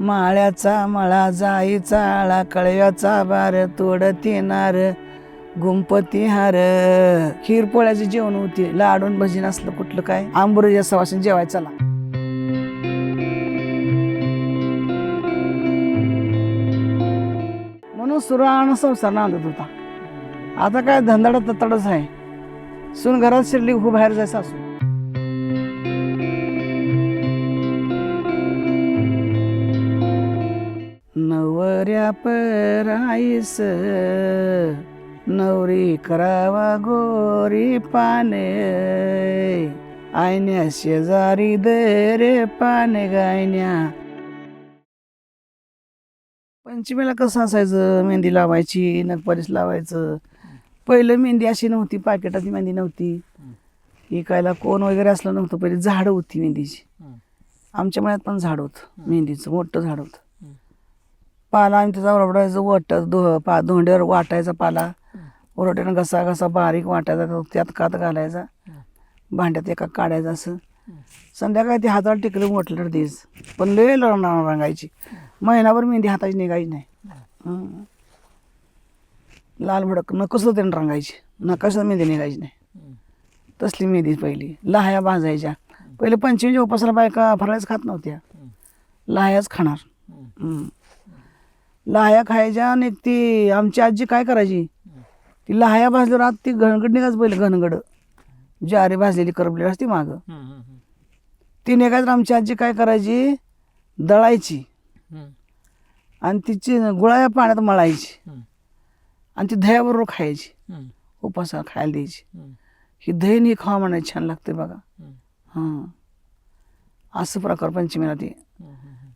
माळ्याचा मळा जाईचा आळा कळव्याचा बार तोडती नार गुंपती हार. खीर पोळ्याची जेवण होती लाडून भजी नसलं कुठलं काय? आंबुरीच्या सवासून जेवायचा चला. म्हणून सुराण संसार नांदत होता. आता काय धंदाडा ततडच आहे. सून घरात शिरली खूप बाहेर जायचं असू पराईस. नवरी करावा गोरी पाने. आयन्या शेजारी दे रे पाने गायन्या. पंचमीला कसं असायचं? मेहंदी लावायची नखपालीस लावायचं. पहिलं मेहंदी अशी नव्हती पाकिटाची मेहंदी नव्हती. इकायला कोण वगैरे असलं नव्हतं पहिले झाडं होती मेहंदीची. आमच्या मळ्यात पण झाड होतं मेहंदीचं मोठं झाड होतं. पाला आणि त्याचा रबडायचं वट दो पा धोंड्यावर वाटायचा पाला. ओरट्यानं घसा घसा बारीक वाटायचा त्यात कात घालायचा. भांड्यात एका काढायचं असं. संध्याकाळी ते हाताला टिकलं मोठलं देस. पण लय लढणार रंगायची. महिनाभर मेहंदी हाताची निघायची नाही. लाल भडक नकसं त्यानं रंगायची. नकसं मेहंदी निघायची नाही. तसली मेहंदी पहिली. लहाया भाजायच्या. पहिले पंचमीच्या उपासाला बायका फराळच खात नव्हत्या. लहायाच खाणार. लहाया खायच्या आणि ती आमची आजी काय करायची? ती लहाया भाजल्यावर आत ती घनगड निघाच पहिले घनगड. ज्वारी भाजलेली करपलेली असते मागं. ती निघायचं आमची आजी काय करायची? दळायची. आणि तिची गुळाया पाण्यात मळायची. आणि ती दह्याबरोबर खायची. उपासाला खायला द्यायची. ही दही आणि ही खावा म्हणायची छान लागते बघा. हां. असं प्रकार पंचमीला ती.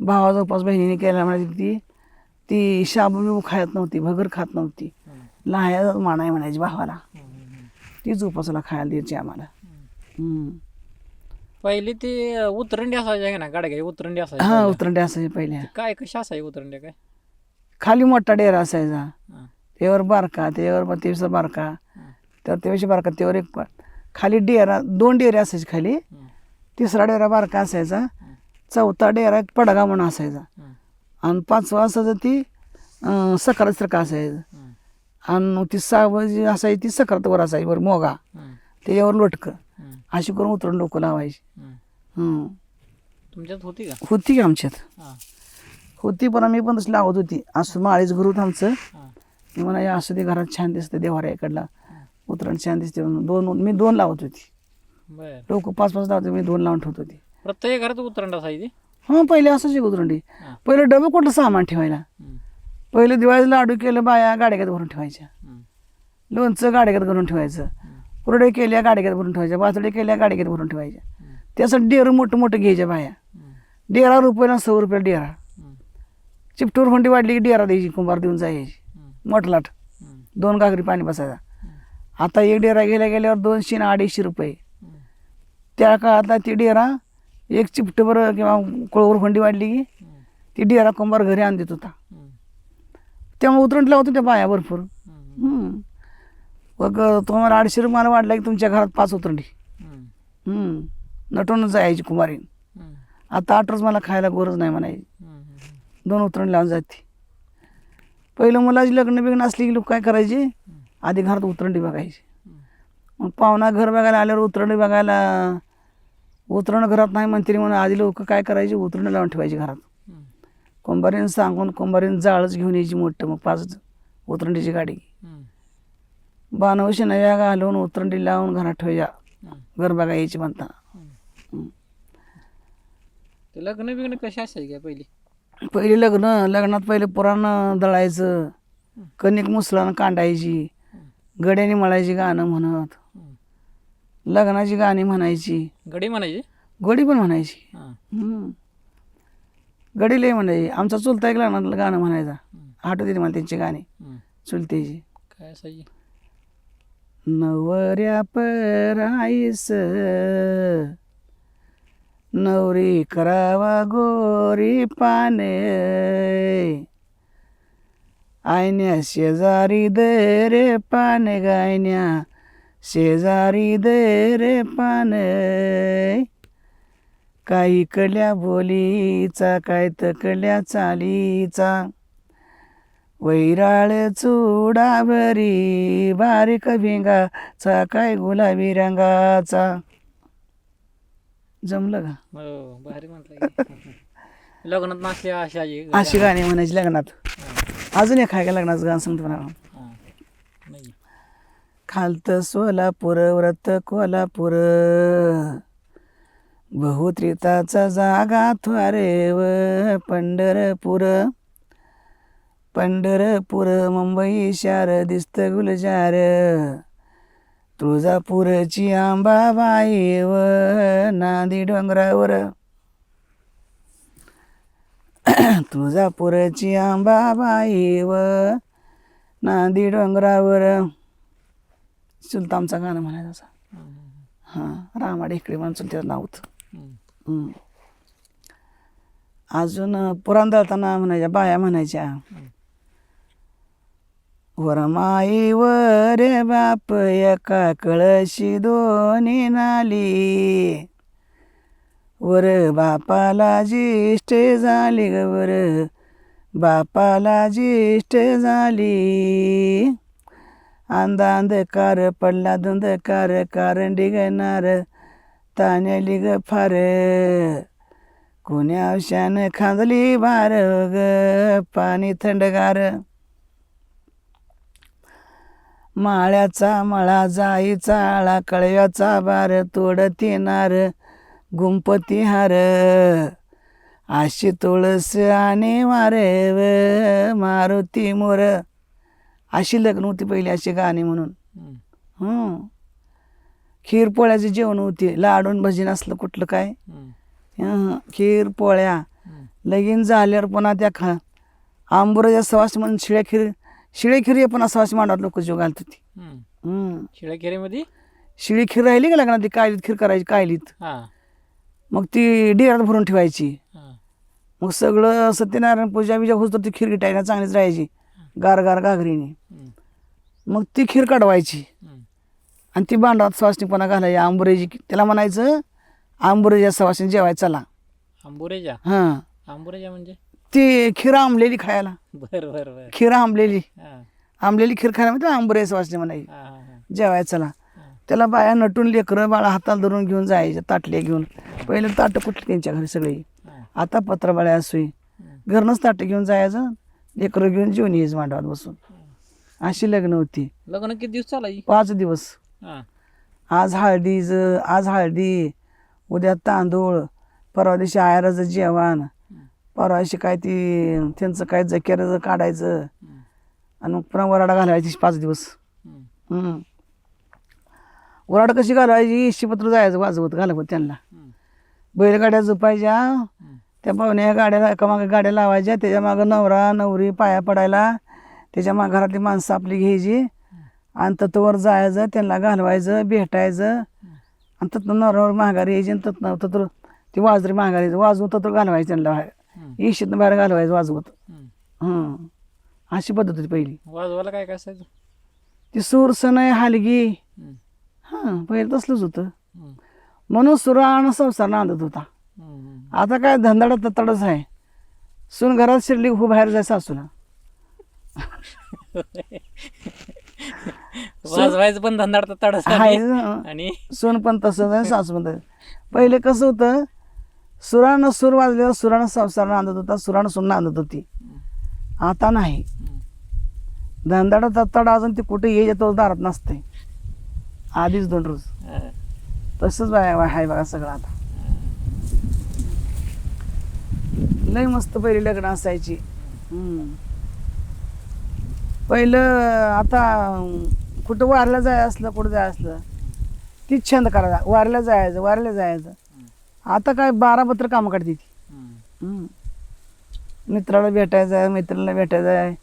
भावाचा उपास बहिणीने केला म्हणायची ती. ती शाबू खात नव्हती भगर खात नव्हती. लहाया मानाय म्हणायची भावाला. तीच उपासाला खायला द्यायची आम्हाला. पहिली ती उतरंडी असायच्या का ना गाड्या उतरंडी हा असायची उतरंडे असायचे पहिल्या. काय कशा असायची उतरंडी काय? खाली मोठा डेरा असायचा. हा. त्यावर बारका त्यावर तेवीस बारका. त्यावर तेवीस बारका त्यावर एक खाली डेरा दोन डेरे असायचे खाली. तिसरा डेरा बारका असायचा. चौथा डेरा एक पडगा म्हणून असायचा. आणि पाचवा असायचं ती अं, सकरासारखं असायचं. आणि ती सहावं जी असायची ती सकरातवर असायची वर मोगा. त्याच्यावर लोटकं. अशी करून उतरून डोकं लावायची. तुमच्यात होती का? होती की आमच्यात. होती पण आम्ही पण तशी लावत होती. असं माळीच घर होतं आमचं. मी म्हणा या असं ते घरात छान दिसतं देवाऱ्या इकडला. उतरण छान दिसते म्हणून. दोन मी दोन लावत होती. लोक पाच पाच लावते मी दोन लावून ठेवत होती. प्रत्येक घरात उतरंड असायची? हां पहिले असंच उतरंडी हा. पहिलं डबं कुठलं सामान ठेवायला. पहिलं दिवाळीला लाडू केलं बाया गाड्यात भरून ठेवायच्या. लोणचं गाड्यात भरून ठेवायचं कुरडे केल्या गाड्यात भरून ठेवायच्या बातडे केल्या गाड्यात भरून ठेवायच्या त्यासाठी डेरं मोठं मोठं घ्यायच्या बाया. डेरा रुपयाला सौ रुपयाला डेरा. चिपटूर हुंडी वाढली की डेरा द्यायची कुंभार देऊन जायची हम्म. मोठं लाट हम्म. दोन घागरी पाणी बसायचा आता एक डेरा गेल्या गेल्यावर दोनशे आणि अडीचशे रुपये. त्या काळातला ती डेरा एक चिपटभर किंवा कोळवर फंडी वाढली की ती डेरा कुंभार घरी आण देत होता. त्यामुळे उतरण लावतो त्या बाया भरपूर. मग तुम्हाला अडीचशे रुपये मला वाढला की तुमच्या घरात पाच उतरंडी. नटूनच जायची कुमारीन. आता आठ रोज मला खायला गरज नाही म्हणायची. दोन उतरण लावून जाते पहिलं मुलाची लग्न बिग्न असली की लोक काय करायचे? आधी घरात उतरंडी बघायची. मग पाहुणा घर बघायला आल्यावर उतरंडी बघायला उतरण घरात नाही म्हणते म्हणून आधी लोक काय करायचे? उतरंडी लावून ठेवायची घरात. कुंभारीन सांगून कुंभारीन जाळच घेऊन यायची मोठं मग पाच उतरंडीची गाडी. बानवशी नव्या घालून उतरंडी लावून घरात. घर बघा यायची म्हणताना ते लग्न बिग्न कशी असायची काय पहिली? पहिले लग्न लग्नात पहिले पुराण दळायचं. कणिक मुसळानं कांडायची. गड्याने मळायची गाणं म्हणत. लग्नाची गाणी म्हणायची. गडी म्हणायची? गडी पण म्हणायची. हा. हम्म. गडी लय म्हणायची आमचा चुलता एक लग्नातलं गाणं म्हणायचा. आठवते मला त्यांची गाणी. हम्म. चुलतेची. काय असायची? नवऱ्या पराईस. नवरी करावा गोरी पाने. आयन्या शेजारी दे रे पाने गायन्या. शेजारी दे रे पाने. काही कळल्या बोलीचा काय तकल्या चालीचा. वैराळ चुडावरी बारीक भिंगाचा काय गुलाबी रंगाचा. जमलं का? हो भारी म्हटलं लग्नात नाचले अशी आजी अशी गाणी म्हणायची लग्नात. अजून एक आहे का लग्नाचं गाणं सांगतो मला खालत सोलापूर व्रत कोल्हापूर. बहुत्रिताचा जागा थ्वारे व पंढरपूर. पंढरपूर मुंबई शार दिसत गुलजार. तुळजापूरची आंबाबाई व नांदी डोंगरावर. तुळजापूरची आंबाबाई व नांदी डोंगरावर. सुलतामचा गाणं म्हणायचं. हां रामाडे इकडे म्हणून चुलत्याचं नाव होतं. अजून पुराण दळताना म्हणायच्या बाया म्हणायच्या वरमाई वर बाप एका कळशी दोन्ही नाली वर बापाला ज्येष्ठ झाली ग वर बापाला ज्येष्ठ झाली अंदा अंधकार पडला धुंदकार कारंडी गणार तान्याली ग फार कोण्या औशान खांदली बार ग पाणी थंडगार माळ्याचा मळा जाईचा आळा कळव्याचा बार तोडत येणार गुंपती हार आशी तुळस आणि मारे व मारुती मोर अशी लग्न होती पहिली अशी गाणी म्हणून. हम्म. खीर पोळ्याचे जेवण होते. लाडून भजन असलं कुठलं काय. हं, खीर पोळ्या. लगीन झाल्यावर पुन्हा त्या खा आंबोराच्या सवास म्हणून शिळ्या खीर शिळे खीर पण सवास मांडवात लोक जीव घालत होती. हम्म. शिळाखेरीमध्ये? शिळी खीर राहिली का लग्नात? ती कायलीत खीर करायची कायलीत मग ती डिरात भरून ठेवायची. मग सगळं सत्यनारायण पूजा बिजा होत ती खीर गिटायला चांगलीच राहायची. गार गार घागरीने. मग ती खीर काढवायची. आणि ती बांडवात सवासणीपणा घालायची. आंबोरेची त्याला म्हणायचं आंबोरेच्या सवासणी जेवायचं चला. आंबोरेजा? हां. आंबोरेजा म्हणजे? ती खीर आंबलेली खायला. बर बर बर. खीर आंबलेली. आंबलेली खीर खायला म्हणजे आंबोरे सवासणी म्हणायची. जेवायचं चला. त्याला बाया नटून लेकरं बाळा हाताला धरून घेऊन जायचे ताटले घेऊन. पहिले ताटं कुठली त्यांच्या घरी सगळी. आता पत्रबाळ्या असोय. घरनंच ताटं घेऊन जायचं. लेकरं घेऊन जेवण यायचं मांडवात बसून. अशी लग्न होती. लग्न किती दिवस चालायची पाच दिवस. हां. आज हळदीच आज हळदी उद्या तांदूळ परवा दिवशी आयराचं जेवण परवा दिवशी काय ती त्यांचं काय जकेराचं काढायचं. आणि मग पुन्हा वराडा घालायची पाच दिवस. हम्म. वराड कशी घालवायची? शिपत्र जायचं वाजवत घालवत त्यांना. बैलगाड्या झोपायच्या. त्या पाहुण्या गाड्या एका मागे गाड्या लावायच्या त्याच्या मागं नवरा नवरी पाया पडायला त्याच्या मागं घरातली माणसं आपली घ्यायची आणि तत्वर जायचं त्यांना घालवायचं भेटायचं आणि तत्न नवऱ्यावर माघारी यायची आणि तत्न तत्र ती वाजरी माघारी. वाजवून तत्र घालवायचं त्यांना बाहेर. इशीतनं बाहेर घालवायचं वाजवत हम्म. हं अशी पद्धत होती पहिली वाजवायला काय काय असायचं ती सूर सनय हलगी. हां पहिलं तसलंच होतं. म्हणून सुराण संसार नांदत होता. आता काय धंदाडा तडच आहे. सून घरात शिरली खूप बाहेर जाय सासूला वाजवायचं पण तडस हाय आणि? सून पण तसंच आहे सासू पण. पहिले कसं होतं सुरानं सूर वाजल्यावर सुरानं संसार नांदत होता सुरानं सून नांदत होती. आता नाही. धंदाडा तत्ताडा अजून ती कुठे ये तो दारात नसते. आधीच दोन रोज. हां. तसंच आहे आहे बघा सगळं आता. लय मस्त पहिली लग्न असायची हम्म. पहिलं आता कुठं वारला जाय असलं कुठं जाय असलं तीच छंद करायचा वारला जायचं वारला जायचं आता काय बारा पत्र कामं काढते ती. मित्राला भेटायचं आहे मैत्रिणीला भेटायचं आहे.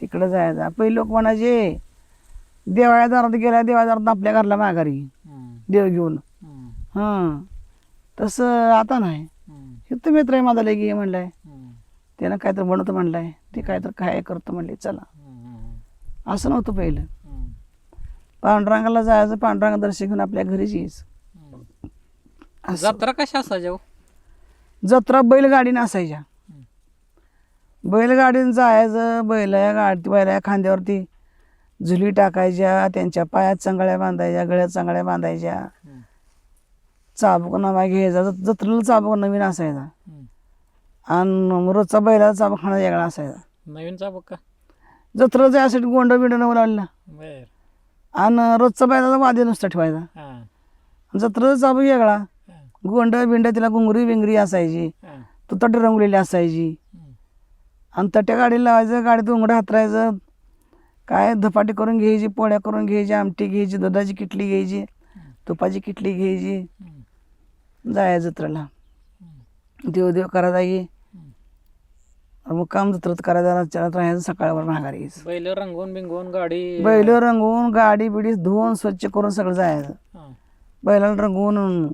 तिकडं जायचं पहिले लोक म्हणायचे देवाळ्या दारात गेल्या देवाळ्या दारात आपल्या घरला माघारी. देव घेऊन हम्म. हां तसं आता नाही. इथं मित्र आहे माझा लगी म्हणलाय. त्यानं काय तर बनवतं म्हणलाय ते काय तर काय करतं म्हणले चला. असं नव्हतं पहिलं. पांडुरंगाला जायचं पांडुरंगा दर्शन घेऊन आपल्या घरीच यायचं. असं जत्रा कशा असायच्या हो? जत्रा बैलगाडीने असायच्या बैलगाडीनं जायचं बैल गाडी बैला खांद्यावरती झुली टाकायच्या त्यांच्या पायात चांगळ्या बांधायच्या गळ्यात चांगळ्या बांधायच्या. चाबूक नवा घ्यायचा जत- जत्रेला चाबूक नवीन असायचा हम्म. आणि रोजचा बैलाचा खाणा वेगळा असायचा. नवीन चाबूक का? जत्रेला जायसाठी गोंड बिंड नऊ लावलेला. बर. आणि रोजचा बैलाचा वाद्य नुसता ठेवायचा. हा. जत्रेचा चाबूक वेगळा. गोंड बिंड तिला घुंगरी बिंगरी असायची. हा. तुतट रंगलेली असायची. आणि तट्या गाडीला लावायचं गाडीत उंगडं हातरायचं. काय धपाटी करून घ्यायची पोळ्या करून घ्यायची आमटी घ्यायची दुधाची किटली घ्यायची तुपाची किटली घ्यायची. जायचं जत्रेला. देव देव करा जाई. मग काम जत्रत करायचं चालत राहायचं सकाळवर यायचं बैल रंगवून बिंगवून गाडी बैल रंगवून गाडी बिडी धुवून स्वच्छ करून सगळं जायचं. बैलाला रंगवून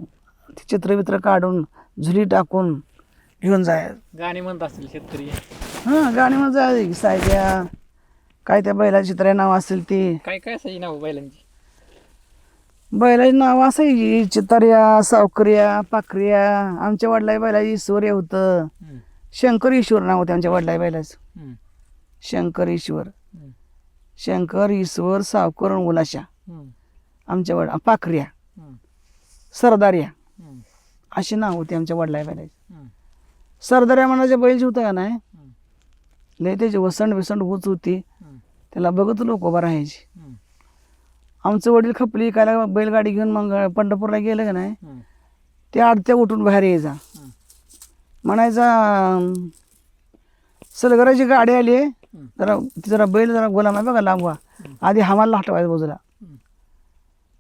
ते चित्र बित्र काढून झुली टाकून घेऊन जायचं. गाणी म्हणत असतील शेतकरी. हां गाणी मग जायचं सायद्या काय त्या बैलाची चित्र नाव असेल ती. काय काय नाव बैलांची? बैलाची नाव असायची चितार्या सावकऱ्या पाखऱ्या आमच्या वडिला बैलाची ईश्वर होतं हम्म. शंकर ईश्वर नाव होतं आमच्या वडिला बैलाचं. शंकर ईश्वर. शंकर ईश्वर सावकर उलाशा. आमच्या वड पाखऱ्या हम्म. सरदार्या. अशी नाव होती आमच्या वडिला बैलाची. सरदार्या म्हणाच्या बैलची होतं का नाही. लय त्याची वसंड बिसंड होत होती. त्याला बघत लोक उभं राहायची. आमचं वडील खपली काय बैलगाडी घेऊन मग पंढरपूरला गेलं का नाही. ते आडत्या उठून बाहेर यायचा. म्हणायचा सलगराची गाडी आली. जरा ती जरा बैल जरा गोलाम आहे बघा लांबवा आधी हमालला हटवायचं बाजूला.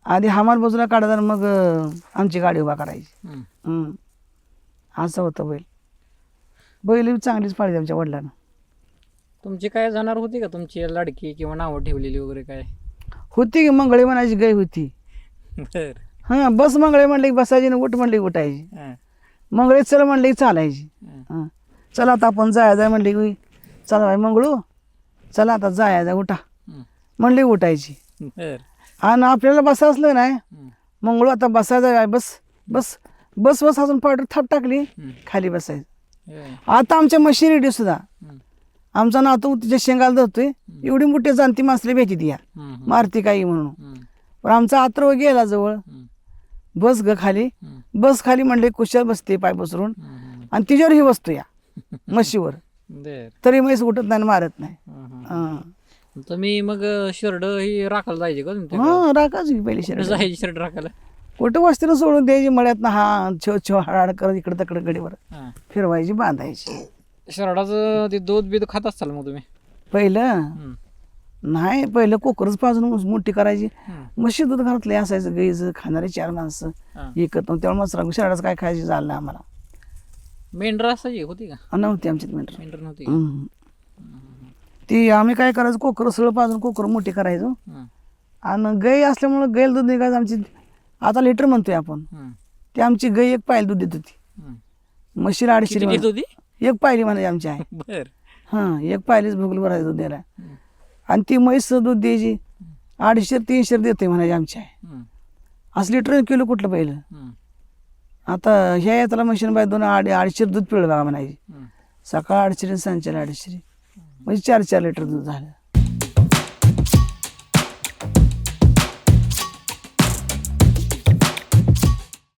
आधी हमाल बाजूला काढायचा मग आमची गाडी उभा करायची. असं होतं बैल बैल चांगलीच पाळली आमच्या वडिलांना तुमची काय जाणार होती का तुमची लाडकी किंवा नावं ठेवलेली वगैरे काय होती की मंगळी म्हणायची गाय होती बर हां बस मंगळे म्हणले की बसायची आणि उठ म्हणले की उठायची हा. मंगळे चल म्हणले की चालायची हा. हां चला आता आपण जायचं म्हणले की चला बाई मंगळू चला आता जायचं उठा हम्म. म्हणले की उठायची बर आणि आपल्याला बसा असलं नाही. मंगळू आता बसायचं आहे बस बस बस बस अजून पावडर थाप टाकली. खाली बसायचं होय. आता आमच्या रेडी सुद्धा. आमचा नातू तिच्या शेंगाला धरतोय. एवढी मोठी जाणती मासली भेटी ती या. मारती काही म्हणून. पण आमचा आत्रव गेला जवळ. बस ग खाली. बस खाली म्हणले कुशाल बसते पाय पसरून. आणि तिच्यावर ही बसतो या म्हशीवर. तरी म्हैस उठत नाही मारत नाही. हां. तुम्ही मग शर्ट ही राखायला जायचे का हां राखाच पहिली शर्ट. जायची शर्ट राखायला. कुठं वस्तीला सोडून द्यायची मळ्यात ना हा छो छो हाड करत इकडं तिकडं गडीवर. फिरवायची बांधायची. शर्टाचं ते दूध बीध खात असाल मग तुम्ही पहिलं हम्म. नाही पहिलं कोकरच पाजून मोठी करायची हम्म. म्हशी दूध घरातले असायचं गाईचं खाणारे चार माणसं हा. एकत नव्हतं त्यामुळे मसरा शहराचं काय खायची झालं नाही आम्हाला मेंढर असायची होती का आणि नव्हती आमच्यात मिनटं मेंढर नव्हती का? ती आम्ही काय करायचो कोकर सळ पाजून कोकर मोठी करायचो हम्म. आणि गाई असल्यामुळं गाईल दूध निघायचं आमची आता लिटर म्हणतोय आपण हम्म. ती आमची गाई एक पायल दूध देत होती हम्म. म्हशीला अडीचशे किती देत होती एक पायली म्हणायची आमची आहे. बर. हां एक पायलीच भुगल भरायचं दूध द्यायला. आणि ती म्हैस दूध द्यायची अडीचशे तीनशे देते म्हणायची आमची आहे. असं लिटर किलो कुठलं पहिलं. आता ह्या यात्रा मशीन बाय दोन अडी अडीचशे दूध पिळलं बघा म्हणायची. सकाळ अडीचशे संचाला अडीचशे. म्हणजे चार चार लिटर दूध झालं.